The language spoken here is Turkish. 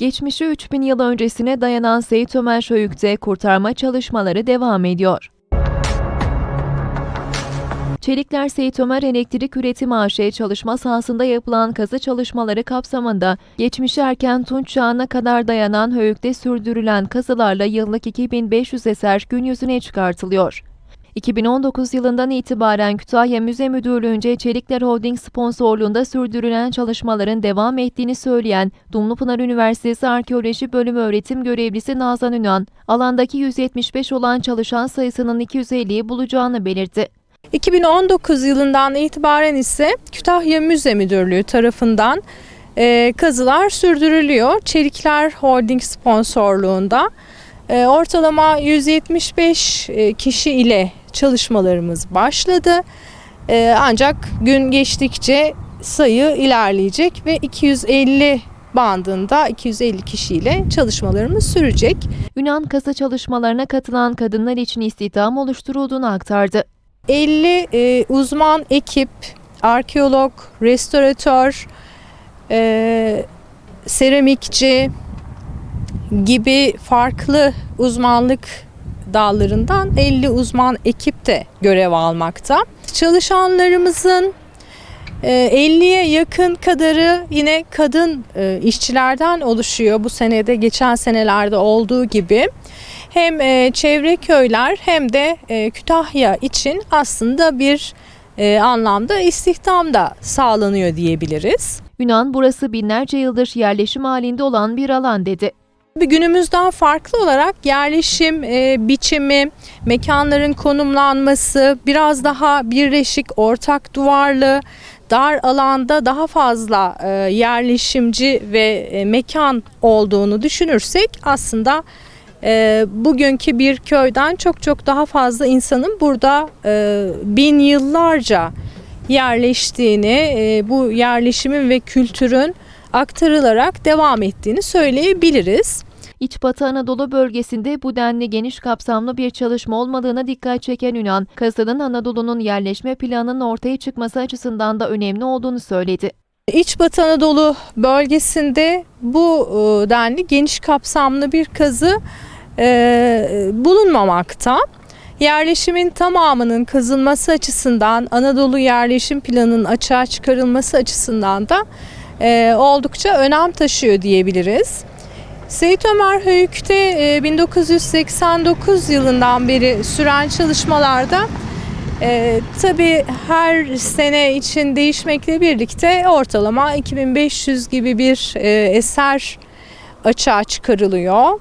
Geçmişi 3000 yıl öncesine dayanan Seyit Ömer Höyük'te kurtarma çalışmaları devam ediyor. Çelikler Seyit Ömer Elektrik Üretim AŞ çalışma sahasında yapılan kazı çalışmaları kapsamında geçmişi erken Tunç çağına kadar dayanan Höyük'te sürdürülen kazılarla yıllık 2500 eser gün yüzüne çıkartılıyor. 2019 yılından itibaren Kütahya Müze Müdürlüğü'nce Çelikler Holding sponsorluğunda sürdürülen çalışmaların devam ettiğini söyleyen Dumlupınar Üniversitesi Arkeoloji Bölümü öğretim görevlisi Nazan Ünan, alandaki 175 olan çalışan sayısının 250'yi bulacağını belirtti. 2019 yılından itibaren ise Kütahya Müze Müdürlüğü tarafından e, kazılar sürdürülüyor. Çelikler Holding sponsorluğunda. E, ortalama 175 e, kişi ile çalışmalarımız başladı. E, ancak gün geçtikçe sayı ilerleyecek ve 250 bandında 250 kişiyle çalışmalarımız sürecek. Ünan kazı çalışmalarına katılan kadınlar için istihdam oluşturulduğunu aktardı. 50 e, uzman ekip, arkeolog, restoratör, e, seramikçi gibi farklı uzmanlık dallarından 50 uzman ekip de görev almakta. Çalışanlarımızın e, 50'ye yakın kadarı yine kadın e, işçilerden oluşuyor. Bu senede geçen senelerde olduğu gibi hem e, çevre köyler hem de e, Kütahya için aslında bir e, anlamda istihdam da sağlanıyor diyebiliriz. Ünan burası binlerce yıldır yerleşim halinde olan bir alan dedi. Bir günümüzden farklı olarak yerleşim e, biçimi, mekanların konumlanması, biraz daha birleşik, ortak duvarlı, dar alanda daha fazla e, yerleşimci ve e, mekan olduğunu düşünürsek aslında e, bugünkü bir köyden çok çok daha fazla insanın burada e, bin yıllarca yerleştiğini, e, bu yerleşimin ve kültürün aktarılarak devam ettiğini söyleyebiliriz. İç Batı Anadolu bölgesinde bu denli geniş kapsamlı bir çalışma olmadığına dikkat çeken Ünan, kazının Anadolu'nun yerleşme planının ortaya çıkması açısından da önemli olduğunu söyledi. İç Batı Anadolu bölgesinde bu e, denli geniş kapsamlı bir kazı e, bulunmamakta. Yerleşimin tamamının kazılması açısından, Anadolu yerleşim planının açığa çıkarılması açısından da e, oldukça önem taşıyor diyebiliriz. Seyit Ömer Höyük'te e, 1989 yılından beri süren çalışmalarda e, tabii her sene için değişmekle birlikte ortalama 2500 gibi bir e, eser açığa çıkarılıyor.